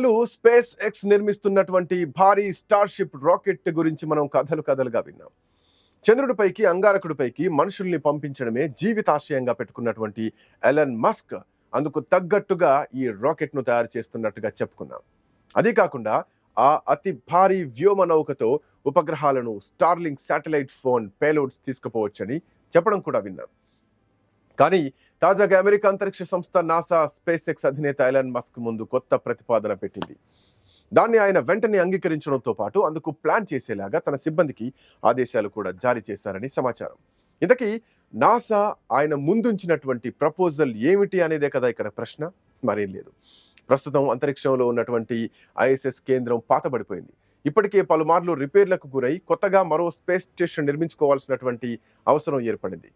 ఇన్నాళ్ళు space X నిర్మిస్తున్నటువంటి భారీ Starship rocket గురించి మనం కథలు కథలుగా విన్నాం. చంద్రుడిపైకి అంగారకుడిపైకి మనుషుల్ని పంపించడమే జీవితాశయంగా పెట్టుకున్నటువంటి ఎలన్ మస్క్. అందుకు తగ్గట్టుగా ఈ రాకెట్ను తయారు చేస్తున్నట్టుగా చెప్పుకున్నాం. అదే కాకుండా ఆ అతి భారీ వ్యోమ నౌకతో ఉపగ్రహాలను స్టార్లింగ్ శాటిలైట్ ఫోన్ పేలోడ్స్ తీసుకుపోవచ్చని చెప్పడం కూడా విన్నాం. కానీ తాజాగా అమెరికా అంతరిక్ష సంస్థ నాసా స్పేస్ ఎక్స్ అధినేత ఐలాన్ మస్క్ ముందు కొత్త ప్రతిపాదన పెట్టింది. దాన్ని ఆయన వెంటనే అంగీకరించడంతో పాటు అందుకు ప్లాన్ చేసేలాగా తన సిబ్బందికి ఆదేశాలు కూడా జారీ చేశారని సమాచారం. ఇంతకీ నాసా ఆయన ముందుంచినటువంటి ప్రపోజల్ ఏమిటి అనేదే కదా ఇక్కడ ప్రశ్న. మరేం లేదు. ప్రస్తుతం అంతరిక్షంలో ఉన్నటువంటి ఐఎస్ఎస్ కేంద్రం పాతబడిపోయింది. ఇప్పటికే పలుమార్లు రిపేర్లకు గురై కొత్తగా మరో స్పేస్ స్టేషన్ నిర్మించుకోవాల్సినటువంటి అవసరం ఏర్పడింది.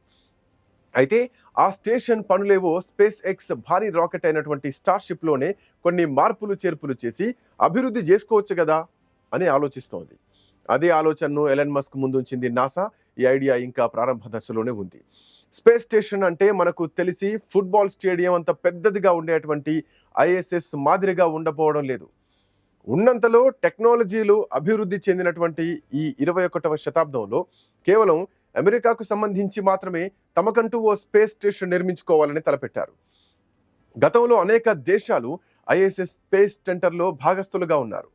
అయితే ఆ స్టేషన్ పనులేవో స్పేస్ ఎక్స్ భారీ రాకెట్ అయినటువంటి స్టార్షిప్లోనే కొన్ని మార్పులు చేర్పులు చేసి అభివృద్ధి చేసుకోవచ్చు కదా అని ఆలోచిస్తోంది. అదే ఆలోచనను ఎలన్ మస్క్ ముందుంచింది నాసా. ఈ ఐడియా ఇంకా ప్రారంభ దశలోనే ఉంది. స్పేస్ స్టేషన్ అంటే మనకు తెలిసి ఫుట్బాల్ స్టేడియం అంత పెద్దదిగా ఉండేటువంటి ఐఎస్ఎస్ మాదిరిగా ఉండబోవడం లేదు. ఉన్నంతలో టెక్నాలజీలు అభివృద్ధి చెందినటువంటి ఈ ఇరవై ఒకటవ శతాబ్దంలో కేవలం అమెరికాకు సంబంధించి మాత్రమే తమకంటూ ఓ స్పేస్ స్టేషన్ నిర్మించుకోవాలని తలపెట్టారు. గతంలో అనేక దేశాలు ఐఎస్ఎస్ స్పేస్ సెంటర్లో భాగస్థులుగా ఉన్నారు.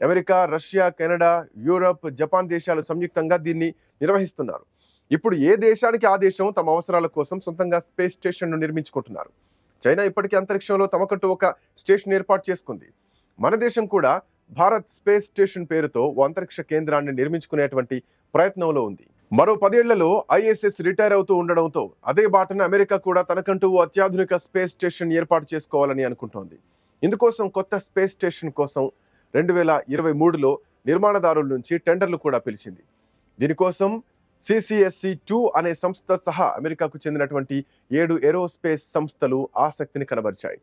America Russia Canada Europe Japan దేశాలు సంయుక్తంగా దీన్ని నిర్వహిస్తున్నారు. ఇప్పుడు ఏ దేశానికి ఆ దేశం తమ అవసరాల కోసం సొంతంగా స్పేస్ స్టేషన్ను నిర్మించుకుంటున్నారు? చైనా ఇప్పటికీ అంతరిక్షంలో తమకంటూ ఒక స్టేషన్ ఏర్పాటు చేసుకుంది. మన దేశం కూడా భారత్ స్పేస్ స్టేషన్ పేరుతో ఓ అంతరిక్ష కేంద్రాన్ని నిర్మించుకునేటువంటి ప్రయత్నంలో ఉంది. మరో పదేళ్ళలో ఐఎస్ఎస్ రిటైర్ అవుతూ ఉండడంతో అదే బాటన అమెరికా కూడా తనకంటూ అత్యాధునిక స్పేస్ స్టేషన్ ఏర్పాటు చేసుకోవాలని అనుకుంటోంది. ఇందుకోసం కొత్త స్పేస్ స్టేషన్ కోసం రెండు వేల ఇరవై మూడులో నిర్మాణదారుల నుంచి టెండర్లు కూడా పిలిచింది. దీనికోసం సిసిఎస్సి టూ అనే సంస్థ సహా అమెరికాకు చెందినటువంటి ఏడు ఏరోస్పేస్ సంస్థలు ఆసక్తిని కనబరిచాయి.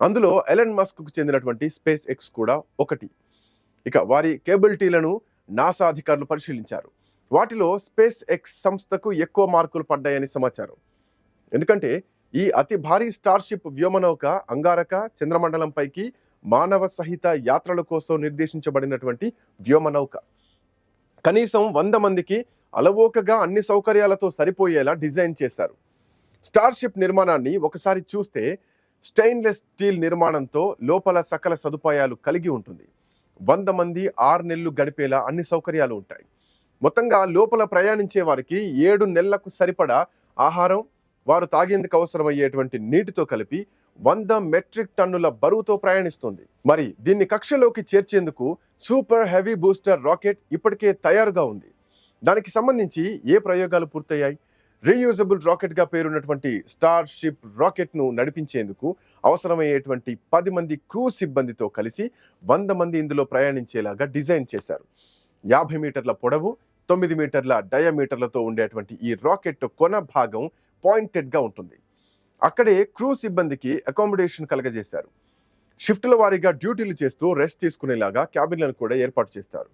అందులో ఎలన్ మస్క్కు చెందినటువంటి స్పేస్ ఎక్స్ కూడా ఒకటి. ఇక వారి కేబిలిటీలను నాసా అధికారులు పరిశీలించారు. వాటిలో స్పేస్ ఎక్స్ సంస్థకు ఎక్కువ మార్కులు పడ్డాయని సమాచారం. ఎందుకంటే ఈ అతి భారీ స్టార్షిప్ వ్యోమనౌక అంగారక చంద్రమండలంపైకి మానవ సహిత యాత్రల కోసం నిర్దేశించబడినటువంటి వ్యోమనౌక. కనీసం వంద మందికి అలవోకగా అన్ని సౌకర్యాలతో సరిపోయేలా డిజైన్ చేశారు. స్టార్షిప్ నిర్మాణాన్ని ఒకసారి చూస్తే స్టెయిన్లెస్ స్టీల్ నిర్మాణంతో లోపల సకల సదుపాయాలు కలిగి ఉంటుంది. వంద మంది ఆరు నెలలు గడిపేలా అన్ని సౌకర్యాలు ఉంటాయి. మొత్తంగా లోపల ప్రయాణించే వారికి ఏడు నెలలకు సరిపడా ఆహారం వారు తాగేందుకు అవసరమయ్యేటువంటి నీటితో కలిపి వంద మెట్రిక్ టన్నుల బరువుతో ప్రయాణిస్తుంది. మరి దీన్ని కక్షలోకి చేర్చేందుకు సూపర్ హెవీ బూస్టర్ రాకెట్ ఇప్పటికే తయారుగా ఉంది. దానికి సంబంధించి ఏ ప్రయోగాలు పూర్తయ్యాయి? రీయూజబుల్ రాకెట్గా పేరున్నటువంటి స్టార్ షిప్ రాకెట్ను నడిపించేందుకు అవసరమయ్యేటువంటి పది మంది క్రూ సిబ్బందితో కలిసి వంద మంది ఇందులో ప్రయాణించేలాగా డిజైన్ చేశారు. యాభై మీటర్ల పొడవు తొమ్మిది మీటర్ల డయామీటర్లతో ఉండేటువంటి ఈ రాకెట్ కొన భాగం పాయింటెడ్గా ఉంటుంది. అక్కడే క్రూ సిబ్బందికి అకామిడేషన్ కలగజేశారు. షిఫ్ట్ల వారీగా డ్యూటీలు చేస్తూ రెస్ట్ తీసుకునేలాగా క్యాబిన్లను కూడా ఏర్పాటు చేస్తారు.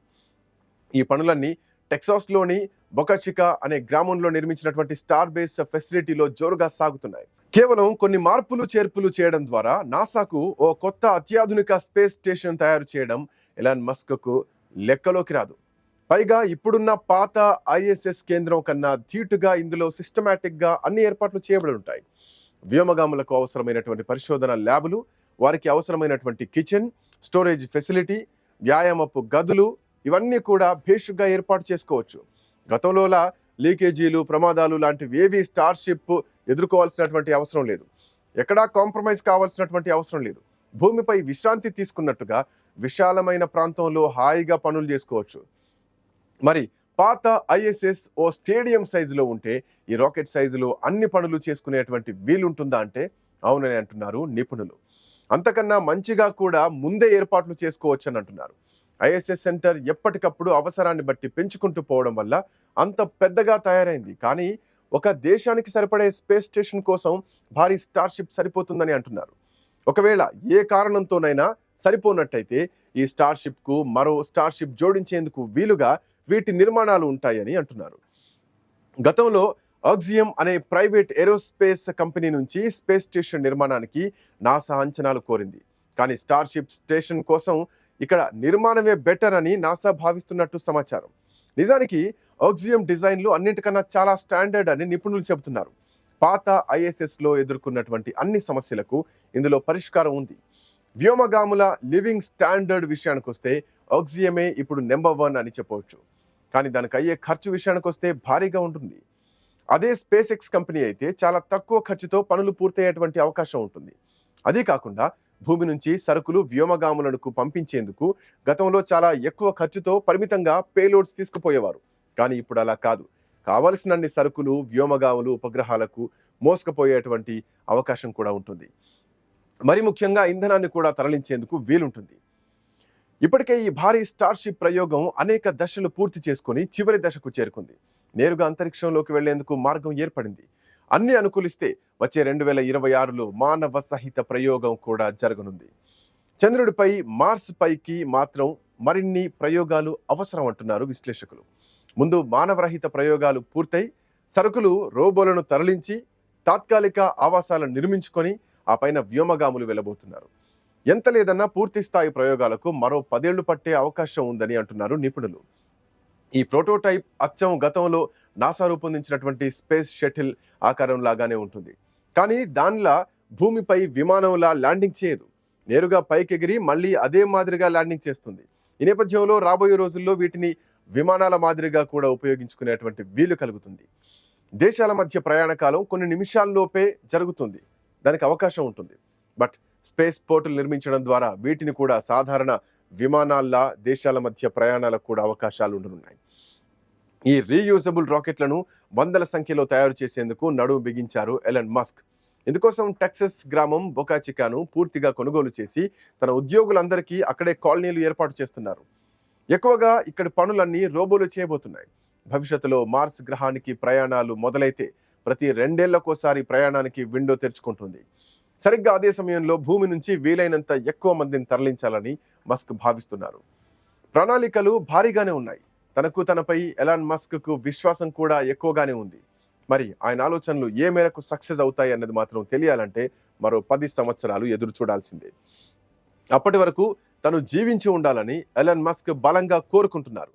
ఈ పనులన్నీ టెక్సాస్లోని బొకచికా అనే గ్రామంలో నిర్మించినటువంటి స్టార్ బేస్ ఫెసిలిటీలో జోరుగా సాగుతున్నాయి. కేవలం కొన్ని మార్పులు చేర్పులు చేయడం ద్వారా నాసాకు ఓ కొత్త అత్యాధునిక స్పేస్ స్టేషన్ తయారు చేయడం ఎలాన్ మస్క్కు లెక్కలోకి రాదు. పైగా ఇప్పుడున్న పాత ఐఎస్ఎస్ కేంద్రం కన్నా ధీటుగా ఇందులో సిస్టమేటిక్గా అన్ని ఏర్పాట్లు చేయబడి ఉంటాయి. వ్యోమగాములకు అవసరమైనటువంటి పరిశోధన ల్యాబులు వారికి అవసరమైనటువంటి కిచెన్ స్టోరేజ్ ఫెసిలిటీ వ్యాయామపు గదులు ఇవన్నీ కూడా భేషుగా ఏర్పాటు చేసుకోవచ్చు. గతంలోలా లీకేజీలు ప్రమాదాలు లాంటివి ఏవి స్టార్షిప్ ఎదుర్కోవాల్సినటువంటి అవసరం లేదు. ఎక్కడా కాంప్రమైజ్ కావాల్సినటువంటి అవసరం లేదు. భూమిపై విశ్రాంతి తీసుకున్నట్టుగా విశాలమైన ప్రాంతంలో హాయిగా పనులు చేసుకోవచ్చు. మరి పాత ఐఎస్ఎస్ ఓ స్టేడియం సైజులో ఉంటే ఈ రాకెట్ సైజులో అన్ని పనులు చేసుకునేటువంటి వీలుంటుందా అంటే అవునని అంటున్నారు నిపుణులు. అంతకన్నా మంచిగా కూడా ముందే ఏర్పాట్లు చేసుకోవచ్చు అని అంటున్నారు ఐఎస్ఎస్ సెంటర్ ఎప్పటికప్పుడు అవసరాన్ని బట్టి పెంచుకుంటూ పోవడం వల్ల అంత పెద్దగా తయారైంది. కానీ ఒక దేశానికి సరిపడే స్పేస్ స్టేషన్ కోసం భారీ స్టార్షిప్ సరిపోతుందని అంటున్నారు. ఒకవేళ ఏ కారణంతోనైనా సరిపోనట్టయితే ఈ స్టార్షిప్కు మరో స్టార్షిప్ జోడించేందుకు వీలుగా వీటి నిర్మాణాలు ఉంటాయని అంటున్నారు. గతంలో ఆక్సియం అనే ప్రైవేట్ ఏరోస్పేస్ కంపెనీ నుంచి స్పేస్ స్టేషన్ నిర్మాణానికి నాసా అంచనాలు కోరింది. కానీ స్టార్షిప్ స్టేషన్ కోసం ఇక్కడ నిర్మాణమే బెటర్ అని నాసా భావిస్తున్నట్టు సమాచారం. నిజానికి ఆక్సియం డిజైన్లు అన్నింటికన్నా చాలా స్టాండర్డ్ అని నిపుణులు చెబుతున్నారు. పాత ఐఎస్ఎస్లో ఎదుర్కొన్నటువంటి అన్ని సమస్యలకు ఇందులో పరిష్కారం ఉంది. వ్యోమగాముల లివింగ్ స్టాండర్డ్ విషయానికి వస్తే ఆక్సియమే ఇప్పుడు నెంబర్ వన్ అని చెప్పవచ్చు. కానీ దానికి అయ్యే ఖర్చు విషయానికి వస్తే భారీగా ఉంటుంది. అదే స్పేస్ ఎక్స్ కంపెనీ అయితే చాలా తక్కువ ఖర్చుతో పనులు పూర్తయ్యేటువంటి అవకాశం ఉంటుంది. అదే కాకుండా భూమి నుంచి సరుకులు వ్యోమగాములకు పంపించేందుకు గతంలో చాలా ఎక్కువ ఖర్చుతో పరిమితంగా పేలోడ్స్ తీసుకుపోయేవారు. కానీ ఇప్పుడు అలా కాదు. కావలసినన్ని సరుకులు వ్యోమగాములు ఉపగ్రహాలకు మోసుకుపోయేటువంటి అవకాశం కూడా ఉంటుంది. మరి ముఖ్యంగా ఇంధనాన్ని కూడా తరలించేందుకు వీలుంటుంది. ఇప్పటికే ఈ భారీ స్టార్షిప్ ప్రయోగం అనేక దశలు పూర్తి చేసుకొని చివరి దశకు చేరుకుంది. నేరుగా అంతరిక్షంలోకి వెళ్ళేందుకు మార్గం ఏర్పడింది. అన్ని అనుకూలిస్తే వచ్చే రెండు వేల ఇరవై ఆరులో మానవ సహిత ప్రయోగం కూడా జరగనుంది. చంద్రుడిపై మార్స్ పైకి మాత్రం మరిన్ని ప్రయోగాలు అవసరం అంటున్నారు విశ్లేషకులు. ముందు మానవరహిత ప్రయోగాలు పూర్తయి సరుకులు రోబోలను తరలించి తాత్కాలిక ఆవాసాలను నిర్మించుకొని ఆ పైన వ్యోమగాములు వెళ్ళబోతున్నారు. ఎంత లేదన్నా పూర్తి స్థాయి ప్రయోగాలకు మరో పదేళ్ళు పట్టే అవకాశం ఉందని అంటున్నారు నిపుణులు. ఈ ప్రోటోటైప్ అచ్చం గతంలో నాసా రూపొందించినటువంటి స్పేస్ షటిల్ ఆకారం లాగానే ఉంటుంది. కానీ దానిలా భూమిపై విమానంలా ల్యాండింగ్ చేయదు. నేరుగా పైకెగిరి మళ్ళీ అదే మాదిరిగా ల్యాండింగ్ చేస్తుంది. ఈ నేపథ్యంలో రాబోయే రోజుల్లో వీటిని విమానాల మాదిరిగా కూడా ఉపయోగించుకునేటువంటి వీలు కలుగుతుంది. దేశాల మధ్య ప్రయాణ కాలం కొన్ని నిమిషాల్లోపే జరుగుతుంది. దానికి అవకాశం ఉంటుంది. బట్ స్పేస్ పోర్టులు నిర్మించడం ద్వారా వీటిని కూడా సాధారణ విమానాల్లా దేశాల మధ్య ప్రయాణాలకు కూడా అవకాశాలు ఉండనున్నాయి. ఈ రీయూజబుల్ రాకెట్లను వందల సంఖ్యలో తయారు చేసేందుకు నడుము బిగించారు ఎలన్ మస్క్. ఇందుకోసం టెక్సస్ గ్రామం బొకాచికాను పూర్తిగా కొనుగోలు చేసి తన ఉద్యోగులందరికీ అక్కడే కాలనీలు ఏర్పాటు చేస్తున్నారు. ఎక్కువగా ఇక్కడి పనులన్నీ రోబోలు చేయబోతున్నాయి. భవిష్యత్తులో మార్స్ గ్రహానికి ప్రయాణాలు మొదలైతే ప్రతి రెండేళ్ళకోసారి ప్రయాణానికి విండో తెరుచుకుంటుంది. సరిగ్గా అదే సమయంలో భూమి నుంచి వీలైనంత ఎక్కువ మందిని తరలించాలని మస్క్ భావిస్తున్నారు. ప్రణాళికలు భారీగానే ఉన్నాయి. తనకు తనపై ఎలాన్ మస్క్కు విశ్వాసం కూడా ఎక్కువగానే ఉంది. మరి ఆయన ఆలోచనలు ఏ మేరకు సక్సెస్ అవుతాయి అన్నది మాత్రం తెలియాలంటే మరో పది సంవత్సరాలు ఎదురు చూడాల్సిందే. అప్పటి వరకు తను జీవించి ఉండాలని ఎలన్ మస్క్ బలంగా కోరుకుంటున్నారు.